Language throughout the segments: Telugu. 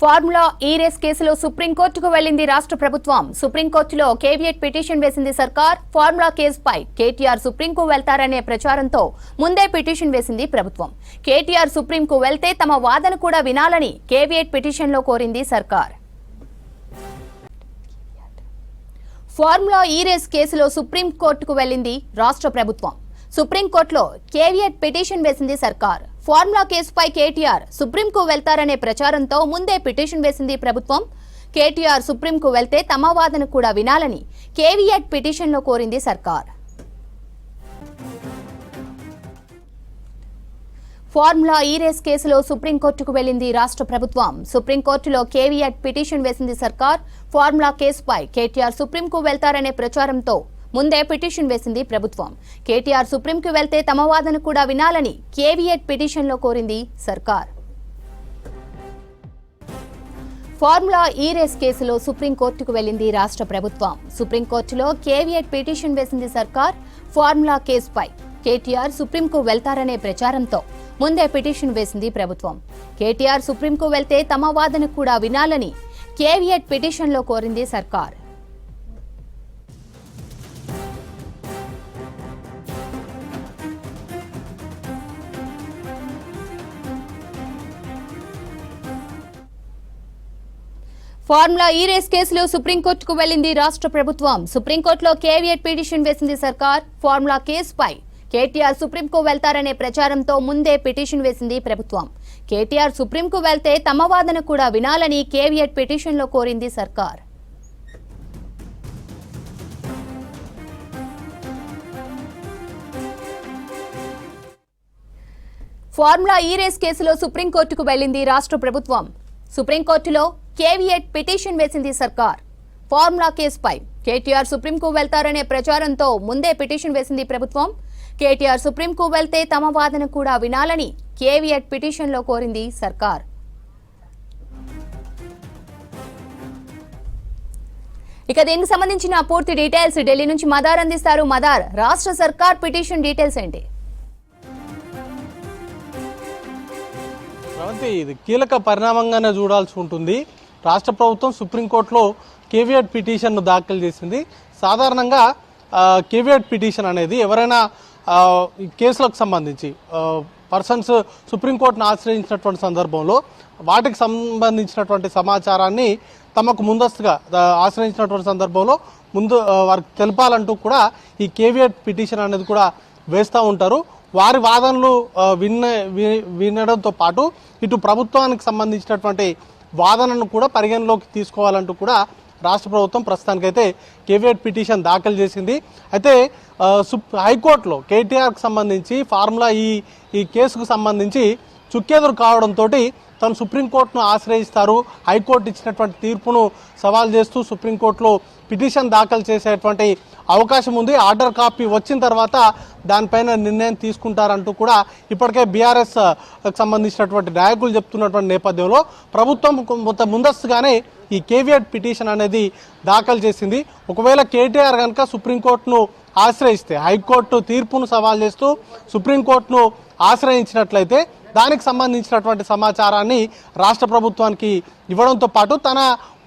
ఫార్ములా ఈ రేస్ కేసులో సుప్రీంకోర్టుకు వెళ్ళింది రాష్ట్ర ప్రభుత్వం. సుప్రీంకోర్టులో కేవియట్ పిటిషన్ వేసింది సర్కార్. ఫార్ములా కేసుపై కేటీఆర్ సుప్రీంకు వెళ్తారనే ప్రచారంతో ముందే పిటిషన్ వేసింది ప్రభుత్వం. కేటీఆర్ సుప్రీంకు వెళ్తే తమ వాదన కూడా వినాలని కేవియట్ పిటిషన్లో కోరింది సర్కార్. ఫార్ములా ఈ రేస్ కేసులో సుప్రీంకోర్టుకు వెళ్ళింది రాష్ట్ర ప్రభుత్వం. సుప్రీంకోర్టులో కేవియట్ పిటిషన్ వేసింది సర్కార్. ఫార్ములా కేసుపై కేటీఆర్ సుప్రీంకు వెళ్తారనే ప్రచారంతో ముందే పిటిషన్ వేసింది ప్రభుత్వం. కేటీఆర్ సుప్రీంకు వెళ్తే తమ వాదన కూడా వినాలని కేవీఎట్ పిటిషన్లో కోరింది సర్కార్. ఫార్ములా ఈ రేస్ కేసులో సుప్రీంకోర్టుకు వెళ్ళింది రాష్ట్ర ప్రభుత్వం. సుప్రీంకోర్టులో కేవీఎట్ పిటిషన్ వేసింది సర్కార్. ఫార్ములా కేసుపై కేటీఆర్ సుప్రీంకు వెళ్తారనే ప్రచారంతో ముందే పిటిషన్ వేసింది ప్రభుత్వం. కేటీఆర్ సుప్రీంకు వెళ్తే తమ వాదన కూడా వినాలని కేవీఎట్ పిటిషన్లో కోరింది సర్కార్. ఫార్ములా ఈ రేస్ కేసులో సుప్రీంకోర్టుకు వెళ్ళింది రాష్ట్ర ప్రభుత్వం. సుప్రీంకోర్టులో కేవీఎట్ పిటిషన్ వేసింది సర్కార్ ఫార్ములా కేసుపై. కేటీఆర్ సుప్రీంకు వెళ్తారనే ప్రచారంతో ముందే పిటిషన్ వేసింది ప్రభుత్వం. కేటీఆర్ సుప్రీంకు వెళ్తే తమ వాదన కూడా వినాలని కేవీఎట్ పిటిషన్లో కోరింది సర్కార్. ఫార్ములా ఈ రేస్ కేసులో సుప్రీంకోర్టుకు వెళ్ళింది రాష్ట్ర ప్రభుత్వం. సుప్రీంకోర్టులో కేవీఎట్ పిటిషన్ వేసింది సర్కార్. ఫార్ములా కేసుపై కేటీఆర్ సుప్రీంకు వెళ్తారనే ప్రచారంతో ముందే పిటిషన్ వేసింది ప్రభుత్వం. కేటీఆర్ సుప్రీంకు వెళ్తే తమ వాదన కూడా వినాలని కేవీఎట్ పిటిషన్లో కోరింది సర్కార్. ఫార్ములా ఈ రేస్ కేసులో సుప్రీంకోర్టుకు వెళ్ళింది రాష్ట్ర ప్రభుత్వం. సుప్రీంకోర్టులో కేవీఎట్ పిటిషన్ వేసింది సర్కార్. ఫార్ములా కేసుపై కేటీఆర్ సుప్రీంకు వెళ్తారనే ప్రచారంతో ముందే పిటిషన్ వేసింది ప్రభుత్వం. కేటీఆర్ సుప్రీంకు వెళ్తే తమ వాదన కూడా వినాలని కేవీఎట్ పిటిషన్లో కోరింది సర్కార్. ఇక దీనికి సంబంధించిన పూర్తి డీటెయిల్స్ ఢిల్లీ నుంచి మదార్ అందిస్తారు మదార్. రాష్ట్ర సర్కార్ పిటిషన్ డీటెయిల్స్ ఏంటి? ఇది కీలక పరిణామంగానే చూడాల్సి ఉంటుంది. రాష్ట్ర ప్రభుత్వం సుప్రీంకోర్టులో కేవియట్ పిటిషన్ను దాఖలు చేసింది. సాధారణంగా కేవియట్ పిటిషన్ అనేది ఎవరైనా కేసులకు సంబంధించి పర్సన్స్ సుప్రీంకోర్టును ఆశ్రయించినటువంటి సందర్భంలో వాటికి సంబంధించినటువంటి సమాచారాన్ని తమకు ముందస్తుగా ఆశ్రయించినటువంటి సందర్భంలో ముందు వారికి తెలపాలంటూ కూడా ఈ కేవియట్ పిటిషన్ అనేది కూడా వేస్తూ ఉంటారు. వారి వాదనలు విన్న వి- వినడంతో పాటు ఇటు ప్రభుత్వానికి సంబంధించినటువంటి వాదనను కూడా పరిగణలోకి తీసుకోవాలంటూ కూడా రాష్ట్ర ప్రభుత్వం ప్రస్తుతానికైతే కేవియట్ పిటిషన్ దాఖలు చేసింది. అయితే సుప్ హైకోర్టులో కేటీఆర్కి సంబంధించి ఫార్ములా ఈ ఈ కేసుకు సంబంధించి చుక్కెదురు కావడంతో తను సుప్రీంకోర్టును ఆశ్రయిస్తారు. హైకోర్టు ఇచ్చినటువంటి తీర్పును సవాల్ చేస్తూ సుప్రీంకోర్టులో పిటిషన్ దాఖలు చేసేటువంటి అవకాశం ఉంది. ఆర్డర్ కాపీ వచ్చిన తర్వాత దానిపైన నిర్ణయం తీసుకుంటారంటూ కూడా ఇప్పటికే బీఆర్ఎస్ సంబంధించినటువంటి నాయకులు చెప్తున్నటువంటి నేపథ్యంలో ప్రభుత్వం కొంత ముందస్తుగానే ఈ కేవియట్ పిటిషన్ అనేది దాఖలు చేసింది. ఒకవేళ కేటీఆర్ కనుక సుప్రీంకోర్టును ఆశ్రయిస్తే హైకోర్టు తీర్పును సవాల్ చేస్తూ సుప్రీంకోర్టును ఆశ్రయించినట్లయితే దానికి సంబంధించినటువంటి సమాచారాన్ని రాష్ట్ర ప్రభుత్వానికి ఇవ్వడంతో పాటు తన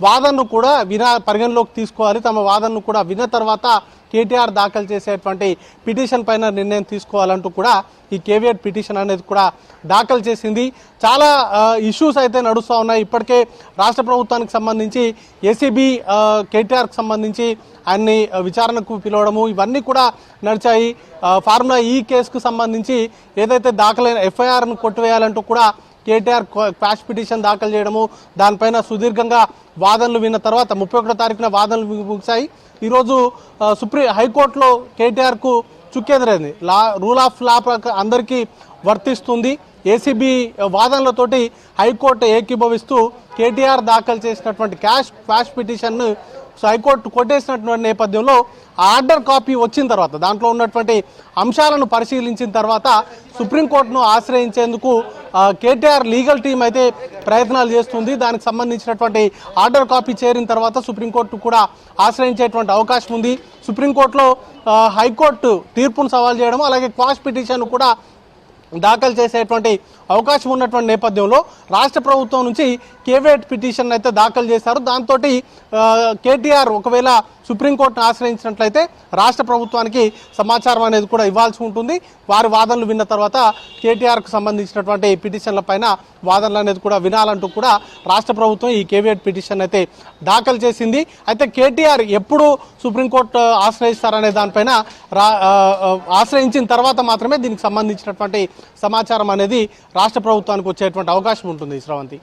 వాదనను కూడా విన పరిగణలోకి తీసుకోవాలి. తమ వాదనను కూడా విన్న తర్వాత కేటీఆర్ దాఖలు చేసేటువంటి పిటిషన్ పైన నిర్ణయం తీసుకోవాలంటూ కూడా ఈ కేవియట్ పిటిషన్ అనేది కూడా దాఖలు చేసింది. చాలా ఇష్యూస్ అయితే నడుస్తూ ఉన్నాయి. ఇప్పటికే రాష్ట్ర ప్రభుత్వానికి సంబంధించి ఏసీబీ కేటీఆర్కి సంబంధించి ఆయన్ని విచారణకు పిలవడము ఇవన్నీ కూడా నడిచాయి. ఫార్ములా ఈ కేసుకు సంబంధించి ఏదైతే దాఖలైన ఎఫ్ఐఆర్ను కొట్టివేయాలంటూ కూడా కేటీఆర్ క్వాష్ పిటిషన్ దాఖలు చేయడము దానిపైన సుదీర్ఘంగా వాదనలు విన్న తర్వాత ముప్పై ఒకటో తారీఖున వాదనలు ముగిశాయి. ఈరోజు సుప్రీం హైకోర్టులో కేటీఆర్కు చుక్కెదురైంది. లా రూల్ ఆఫ్ లా అందరికీ వర్తిస్తుంది. ఏసీబీ వాదనలతోటి హైకోర్టు ఏకీభవిస్తూ కేటీఆర్ దాఖలు చేసినటువంటి క్యాష్ క్వాష్ పిటిషన్ను సో హైకోర్టు కొట్టేసినటువంటి నేపథ్యంలో ఆర్డర్ కాపీ వచ్చిన తర్వాత దాంట్లో ఉన్నటువంటి అంశాలను పరిశీలించిన తర్వాత సుప్రీంకోర్టును ఆశ్రయించేందుకు కేటీఆర్ లీగల్ టీం అయితే ప్రయత్నాలు చేస్తుంది. దానికి సంబంధించినటువంటి ఆర్డర్ కాపీ చేరిన తర్వాత సుప్రీంకోర్టు కూడా ఆశ్రయించేటువంటి అవకాశం ఉంది. సుప్రీంకోర్టులో హైకోర్టు తీర్పును సవాల్ చేయడం అలాగే క్వాష్ పిటిషన్ కూడా దాఖలు చేసేటువంటి అవకాశం ఉన్నటువంటి నేపథ్యంలో రాష్ట్ర ప్రభుత్వం నుంచి కేవేట్ పిటిషన్ అయితే దాఖలు చేశారు. దాంతో కేటీఆర్ ఒకవేళ సుప్రీంకోర్టును ఆశ్రయించినట్లయితే రాష్ట్ర ప్రభుత్వానికి సమాచారం అనేది కూడా ఇవ్వాల్సి ఉంటుంది. వారి వాదనలు విన్న తర్వాత కేటీఆర్కు సంబంధించినటువంటి పిటిషన్ల పైన వాదనలు అనేది కూడా వినాలంటూ కూడా రాష్ట్ర ప్రభుత్వం ఈ కేవేట్ పిటిషన్ అయితే దాఖలు చేసింది. అయితే కేటీఆర్ ఎప్పుడు సుప్రీంకోర్టు ఆశ్రయిస్తారనే దానిపైన రా ఆశ్రయించిన తర్వాత మాత్రమే దీనికి సంబంధించినటువంటి సమాచారం అనేది రాష్ట్ర ప్రభుత్వానికి వచ్చేటువంటి అవకాశం ఉంటుంది శ్రవంతి.